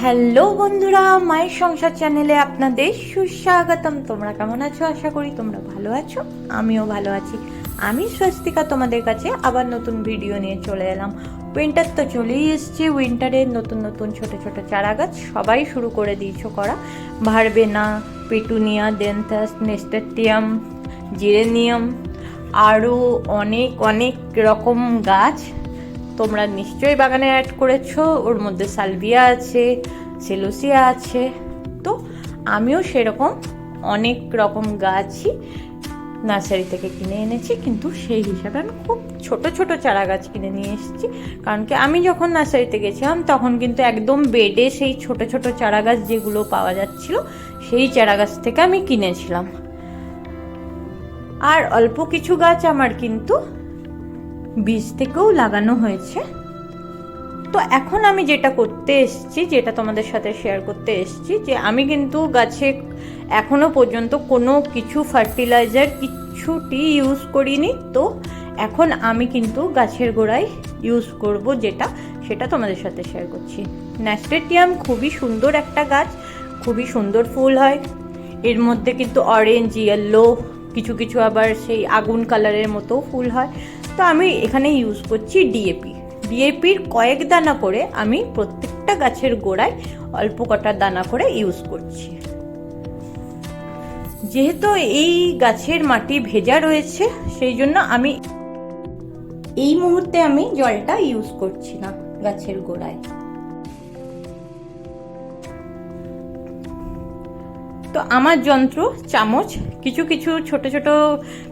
Hello বন্ধুরা মায়ের সংসার চ্যানেলে আপনাদের সুস্বাগতম। তোমরা কেমন আছো? আশা করি তোমরা ভালো আছো, আমিও ভালো আছি। আমি স্বস্তিকা, তোমাদের কাছে আবার নতুন ভিডিও নিয়ে চলে এলাম। উইন্টার তো চলেই এসছে উইন্টারে নতুন নতুন ছোট ছোট চারা গাছ সবাই শুরু করে দিয়েছ করা। Verbena, petunia dianthus nasturtium geranium, আরও অনেক অনেক রকম গাছ তোমরা নিশ্চয়ই বাগানে অ্যাড করেছ, ওর মধ্যে সালভিয়া আছে, সেলোসিয়া আছে। তো আমিও সেরকম অনেক রকম গাছই নার্সারি থেকে কিনে এনেছি, কিন্তু সেই হিসাবে আমি খুব ছোট ছোট চারা গাছ কিনে নিয়ে এসেছি। কারণ কি, আমি যখন নার্সারিতে গেছিলাম, তখন কিন্তু একদম বেডে সেই ছোট ছোট চারা গাছ যেগুলো পাওয়া যাচ্ছিল, সেই চারা গাছ থেকে আমি কিনেছিলাম। আর অল্প কিছু গাছ আমার কিন্তু বীজ থেকেও লাগানো হয়েছে। তো এখন আমি যেটা করতে এসেছি, যেটা তোমাদের সাথে শেয়ার করতে এসেছি, যে আমি কিন্তু গাছে এখনও পর্যন্ত কোনো কিছু ফার্টিলাইজার কিছুটি ইউজ করিনি। তো এখন আমি কিন্তু গাছের গোড়ায় ইউজ করব যেটা, সেটা তোমাদের সাথে শেয়ার করছি। ন্যাস্টেটিয়াম খুবই সুন্দর একটা গাছ, খুবই সুন্দর ফুল হয়। এর মধ্যে কিন্তু অরেঞ্জ ইয়েলো কিছু কিছু আবার সেই আগুন কালারের মতো ফুল হয়। তো আমি এখানে ইউজ করছি ডিএপি ডিএপির কয়েক দানা করে আমি প্রত্যেকটা গাছের গোড়ায় অল্প কটা দানা করে ইউজ করছি। যেহেতু এই গাছের মাটি ভেজা রয়েছে, সেই জন্য আমি এই মুহূর্তে আমি জলটা ইউজ করছি না গাছের গোড়ায়। তো আমার যন্ত্র, চামচ, কিছু কিছু ছোট ছোট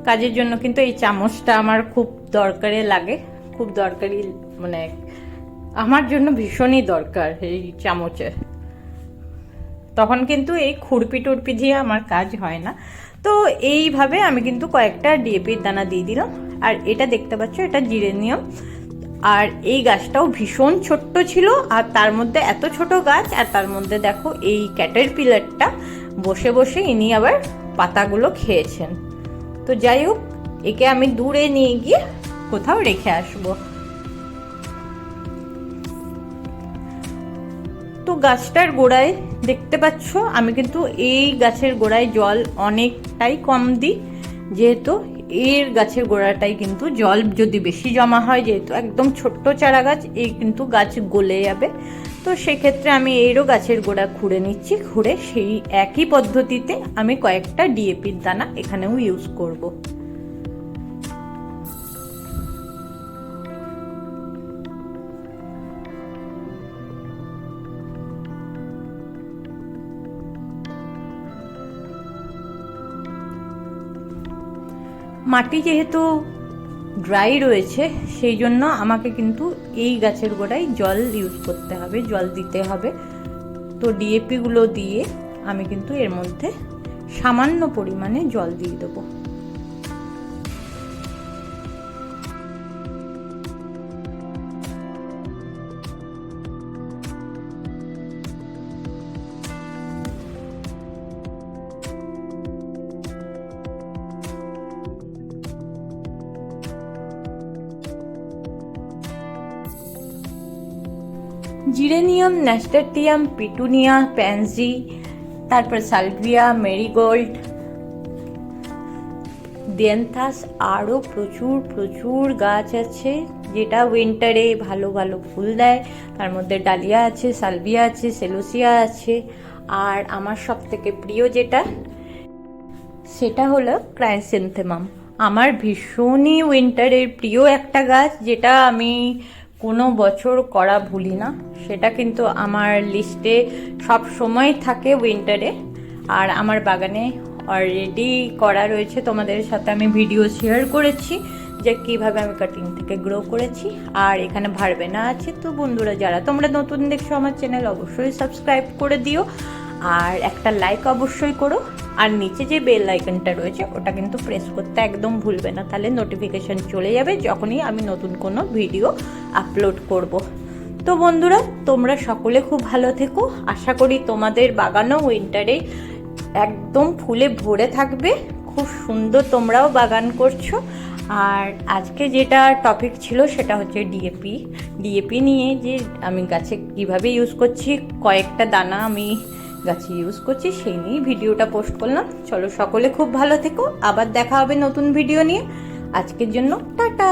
কাজের জন্য কিন্তু এই চামচটা আমার খুব দরকারে লাগে, খুব দরকারি মানে আমার জন্য ভীষণই দরকার এই চামচের তখন কিন্তু এই খুরপি টুরপি দিয়ে আমার কাজ হয় না। তো এইভাবে আমি কিন্তু কয়েকটা ডিএপির দানা দিয়ে দিলাম। আর এটা দেখতে পাচ্ছ, এটা জিরেনিয়াম আর এই গাছটাও ভীষণ ছোট্ট ছিল, আর তার মধ্যে এত ছোট গাছ, আর তার মধ্যে দেখো এই ক্যাটের পিলারটা বসে বসে ইনি আবার পাতাগুলো খেয়েছেন। তো যাই হোক, একে আমি দূরে নিয়ে গিয়ে কোথাও রেখে আসব। তো গাছটার গোড়ায় দেখতে পাচ্ছ, আমি কিন্তু এই গাছের গোড়ায় জল অনেকটাই কম দিই। যেহেতু এর গাছের গোড়াটাই কিন্তু জল যদি বেশি জমা হয়, যেহেতু একদম ছোট্ট চারা গাছ, এই কিন্তু গাছ গলে যাবে। তো সেক্ষেত্রে আমি এরও গাছের গোড়া খুঁড়ে নিচ্ছি, খুঁড়ে সেই একই পদ্ধতিতে আমি কয়েকটা ডিএপির দানা এখানেও ইউজ করব। মাটি যেহেতু ড্রাই রয়েছে, সেই জন্য আমাকে কিন্তু এই গাছের গোড়ায় জল ইউজ করতে হবে, জল দিতে হবে। তো ডিএপিগুলো দিয়ে আমি কিন্তু এর মধ্যে সামান্য পরিমাণে জল দিয়ে দেবো। জিরেনিয়াম ন্যাস্টাটিয়াম পিটুনিয়া, প্যানজি, তারপর সালভিয়া, মেরিগোল্ড, দেন্থাস, আরও প্রচুর প্রচুর গাছ আছে, যেটা উইন্টারে ভালো ভালো ফুল দেয়। তার মধ্যে ডালিয়া আছে, সালভিয়া আছে, সেলোসিয়া আছে, আর আমার সব থেকে প্রিয় যেটা, সেটা হলো ক্রাইসেন্থেমাম। আমার ভীষণই উইন্টারের প্রিয় একটা গাছ, যেটা আমি কোনো বছর করা ভুলি না। সেটা কিন্তু আমার লিস্টে সব সময় থাকে উইন্টারে আর আমার বাগানে অলরেডি করা রয়েছে। তোমাদের সাথে আমি ভিডিও শেয়ার করেছি যে কীভাবে আমি কাটিং থেকে গ্রো করেছি। আর এখানে ভারবেনা আছে। তো বন্ধুরা, যারা তোমরা নতুন দেখছ আমার চ্যানেল অবশ্যই সাবস্ক্রাইব করে দিও। আর একটা লাইক অবশ্যই করো। আর নিচে যে বেল আইকনটা রয়েছে, ওটা কিন্তু প্রেস করতে একদম ভুলবে না। তাহলে নোটিফিকেশান চলে যাবে যখনই আমি নতুন কোনো ভিডিও আপলোড করব। তো বন্ধুরা, তোমরা সকলে খুব ভালো থেকো। আশা করি তোমাদের বাগানও উইন্টারে একদম ফুলে ভরে থাকবে। খুব সুন্দর তোমরাও বাগান করছ। আর আজকে যেটা টপিক ছিল, সেটা হচ্ছে ডিএপি ডিএপি নিয়ে যে আমি গাছে কীভাবে ইউজ করছি, কয়েকটা দানা আমি গাছে ইউজ করছি সেই নিয়েই ভিডিওটা পোস্ট করলাম। চলো সকলে খুব ভালো থেকো। আবার দেখা হবে নতুন ভিডিও নিয়ে। আজকের জন্য টাটা।